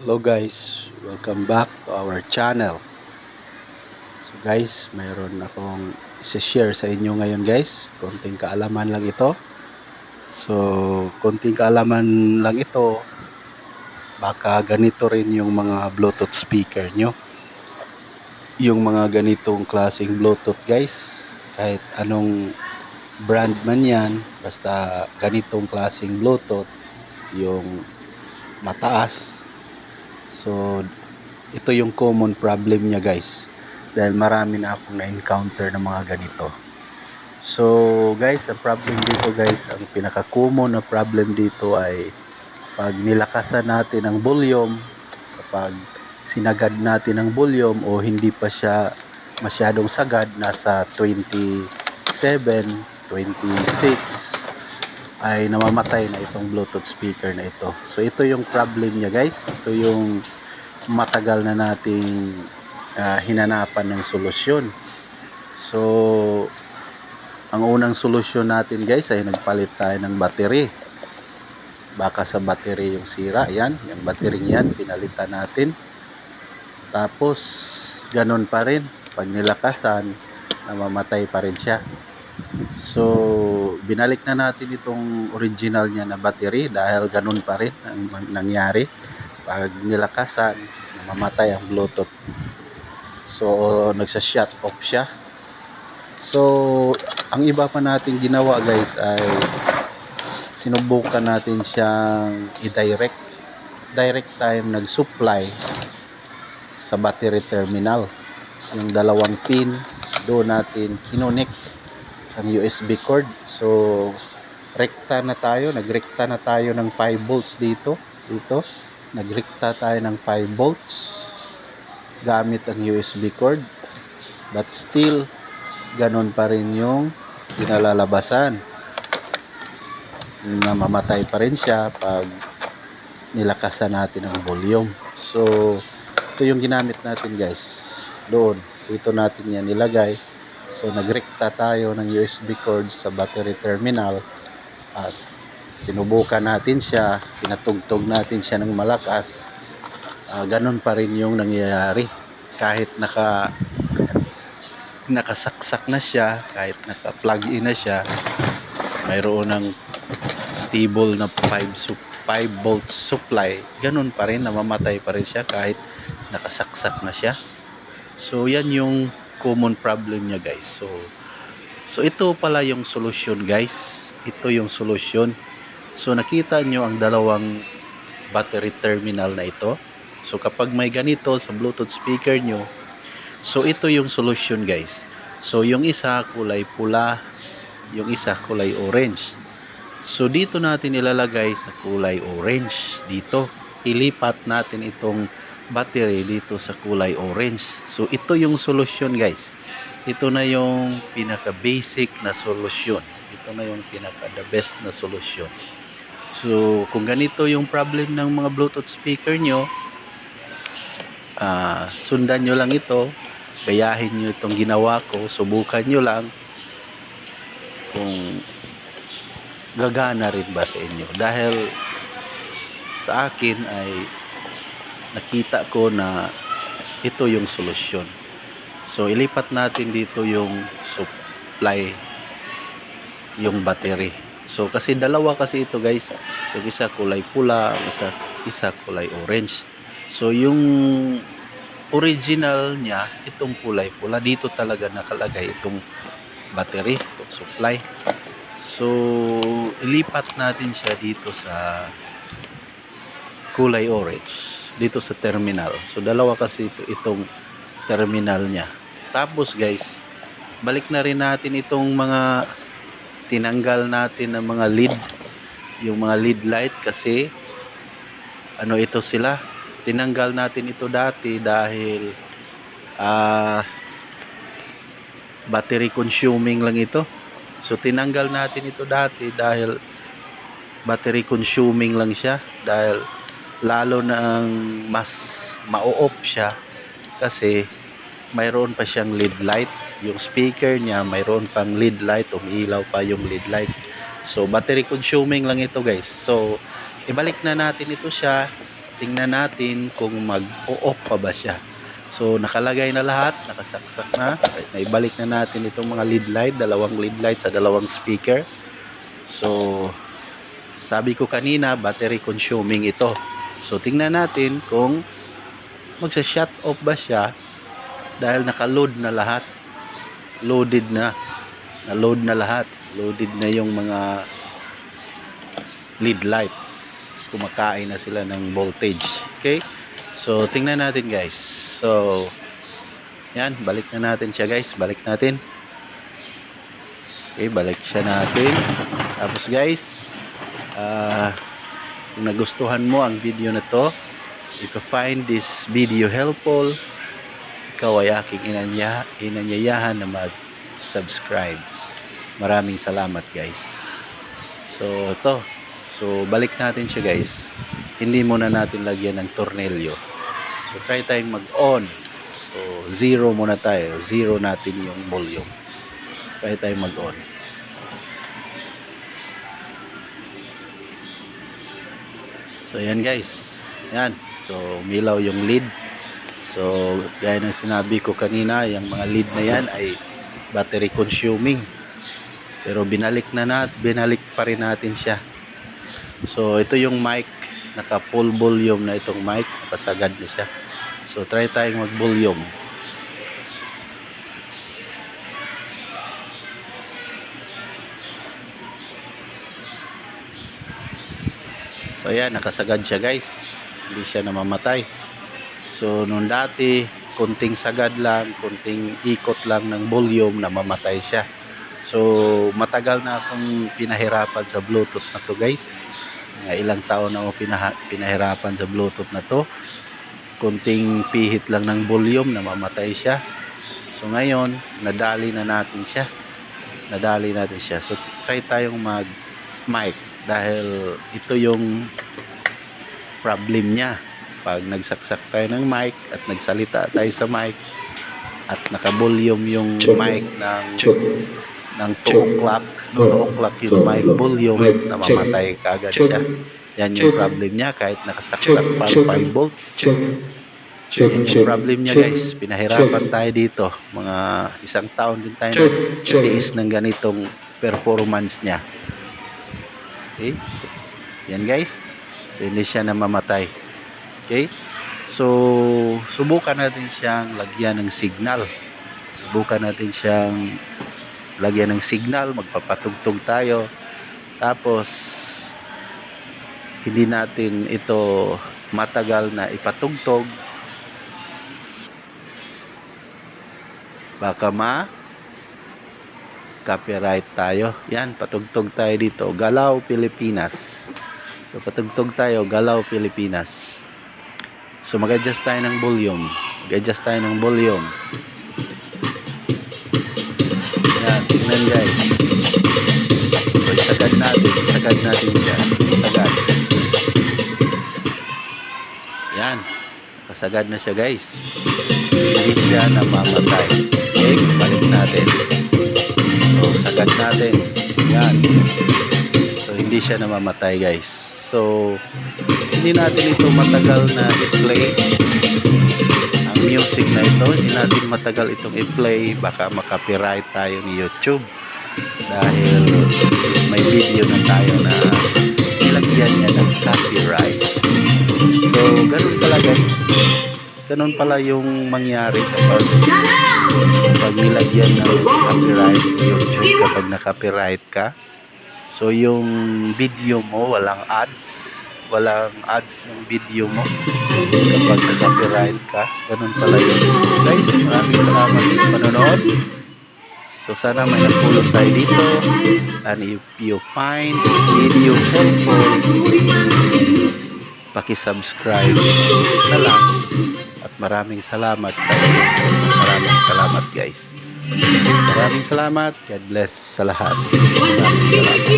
Hello guys, welcome back to our channel. So guys, mayroon akong isa-share sa inyo ngayon guys. Konting kaalaman lang ito. So, konting kaalaman lang ito. Baka ganito rin yung mga Bluetooth speaker nyo. Yung mga ganitong klaseng Bluetooth guys. Kahit anong brand man yan, basta ganitong klaseng Bluetooth, yung mataas, So, ito yung common problem niya guys. Dahil marami na akong na-encounter ng mga ganito. So, guys, ang problem dito guys, ang pinaka-common na problem dito ay pag nilakasan natin ang volume, kapag sinagad natin ang volume o hindi pa siya masyadong sagad, nasa 27, 26, ay namamatay na itong Bluetooth speaker na ito. So ito yung problem niya guys. Ito yung matagal na nating uh, hinanapan ng solusyon. So ang unang solusyon natin guys ay nagpalit tayo ng battery. Baka sa battery yung sira. Yan, yung battery yan pinalitan natin. Tapos ganun pa rin. Pag nilakasan, namamatay pa rin siya. So, binalik na natin itong original niya na battery dahil ganun pa rin ang nangyari. Pag nilakasan, namamatay ang Bluetooth. So, nagsa-shut off siya. So, ang iba pa natin ginawa guys ay sinubukan natin siyang i-direct. Direct time nag-supply sa battery terminal. Yung dalawang pin, doon natin kinonek ang USB cord. So, rekta na tayo. Nagrekta na tayo ng 5 volts dito. Dito. Nagrekta tayo ng 5 volts gamit ang USB cord. But still, ganun pa rin yung pinalalabasan. Namamatay pa rin siya pag nilakasan natin ang volume. So, ito yung ginamit natin guys. Doon. Dito natin yan nilagay So nagrekta tayo ng USB cord sa battery terminal at sinubukan natin siya, pinatugtog natin siya ng malakas. Uh, ganun pa rin yung nangyayari. Kahit naka nakasaksak na siya, kahit naka-plug in na siya, mayroon ng stable na 5 5 volt supply, ganun pa rin, namamatay pa rin siya kahit nakasaksak na siya. So yan yung common problem niya guys. So so ito pala yung solusyon guys. Ito yung solusyon. So nakita nyo ang dalawang battery terminal na ito. So kapag may ganito sa bluetooth speaker nyo so ito yung solusyon guys. So yung isa kulay pula yung isa kulay orange. So dito natin ilalagay sa kulay orange dito. Ilipat natin itong battery dito sa kulay orange. So ito yung solusyon guys. Ito na yung pinaka basic na solusyon. Ito na yung pinaka the best na solusyon. So kung ganito yung problem ng mga bluetooth speaker nyo, uh, sundan nyo lang ito. Gayahin nyo itong ginawa ko. Subukan nyo lang kung gagana rin ba sa inyo. Dahil sa akin ay nakita ko na ito yung solusyon. So ilipat natin dito yung supply yung battery. So kasi dalawa kasi ito guys. Yung isa kulay pula, isa isa kulay orange. So yung original niya itong kulay pula dito talaga nakalagay itong battery, itong supply. So ilipat natin siya dito sa kulay orange dito sa terminal. So dalawa kasi ito, itong terminal niya. Tapos guys, balik na rin natin itong mga tinanggal natin ng mga lead, yung mga lead light kasi ano ito sila. Tinanggal natin ito dati dahil uh, battery consuming lang ito. So tinanggal natin ito dati dahil battery consuming lang siya dahil lalo na ang mas ma-off siya kasi mayroon pa siyang lead light yung speaker niya mayroon pang lead light umiilaw pa yung lead light so battery consuming lang ito guys so ibalik na natin ito siya tingnan natin kung mag-o-off pa ba siya. So nakalagay na lahat, nakasaksak na. Naibalik na natin itong mga lead light, dalawang lead light sa dalawang speaker. So sabi ko kanina, battery consuming ito. So tingnan natin kung magsa-shut off ba siya dahil naka-load na lahat. Loaded na. Na-load na lahat. Loaded na yung mga lead lights. Kumakain na sila ng voltage. Okay? So, tingnan natin guys. So, yan. Balik na natin siya guys. Balik natin. Okay, balik siya natin. Tapos guys, ah, kung nagustuhan mo ang video na to, if you find this video helpful, ikaw ay aking inanya, inanyayahan na mag-subscribe. Maraming salamat guys. So, ito. So, balik natin siya guys. Hindi muna natin lagyan ng tornilyo. So, try tayong mag-on. So, zero muna tayo. Zero natin yung volume. Try tayong mag-on. So, yan guys. Yan. So, umilaw yung lead. So, gaya ng sinabi ko kanina, yung mga lead na yan ay battery consuming. Pero binalik na nat, binalik pa rin natin siya. So, ito yung mic. Naka full volume na itong mic. Nakasagad na siya. So, try tayong mag volume. Ayan. Nakasagad siya guys. Hindi siya namamatay. So, nung dati, kunting sagad lang, kunting ikot lang ng volume, namamatay siya. So, matagal na akong pinahirapan sa Bluetooth na to guys. Mga ilang taon na ako pinahirapan sa Bluetooth na to. Kunting pihit lang ng volume, namamatay siya. So, ngayon, nadali na natin siya. Nadali natin siya. So, try tayong mag-mic dahil ito yung problem niya. Pag nagsaksak tayo ng mic at nagsalita tayo sa mic at naka-volume yung Check. mic ng Check. ng 2 Check. o'clock 2 Oh. o'clock yung mic volume namamatay kagad siya. Yan yung problem niya kahit nakasaksak pa Check. 5 volts. Yan yung problem niya guys. Pinahirapan tayo dito. Mga isang taon din tayo nagtiis ng ganitong performance niya okay so, yan guys. So hindi siya namamatay. Okay? So subukan natin siyang lagyan ng signal. Subukan natin siyang lagyan ng signal magpapatugtog tayo. Tapos hindi natin ito matagal na ipatugtog. Baka ma copyright tayo. Yan patugtog tayo dito. Galaw Pilipinas. So patugtog tayo Galaw Pilipinas. So mag-adjust tayo ng volume. Mag-adjust tayo ng volume. Yan tingnan guys. So isagad natin. Isagad natin siya isagad yan. Kasagad na siya guys. Hindi siya namamatay okay balik natin sagad natin. Yan. So hindi siya namamatay guys. So hindi natin ito matagal na i-play. Ang music na ito hindi natin matagal itong i-play. Baka makapiright tayo ni YouTube. Dahil may video na tayo na nilagyan niya ng copyright. So ganun pala guys. Ganun pala yung mangyari kapag kapag nilagyan ng copyright YouTube kapag na-copyright ka. So yung video mo walang ads. Walang ads yung video mo kapag na-copyright ka. Ganun pala yun. Guys maraming salamat sa panonood. So sana may napulot tayo dito. And if you find this video helpful paki-subscribe na lang maraming salamat sa inyo. Maraming salamat guys. Maraming salamat. God bless sa lahat. Maraming salamat.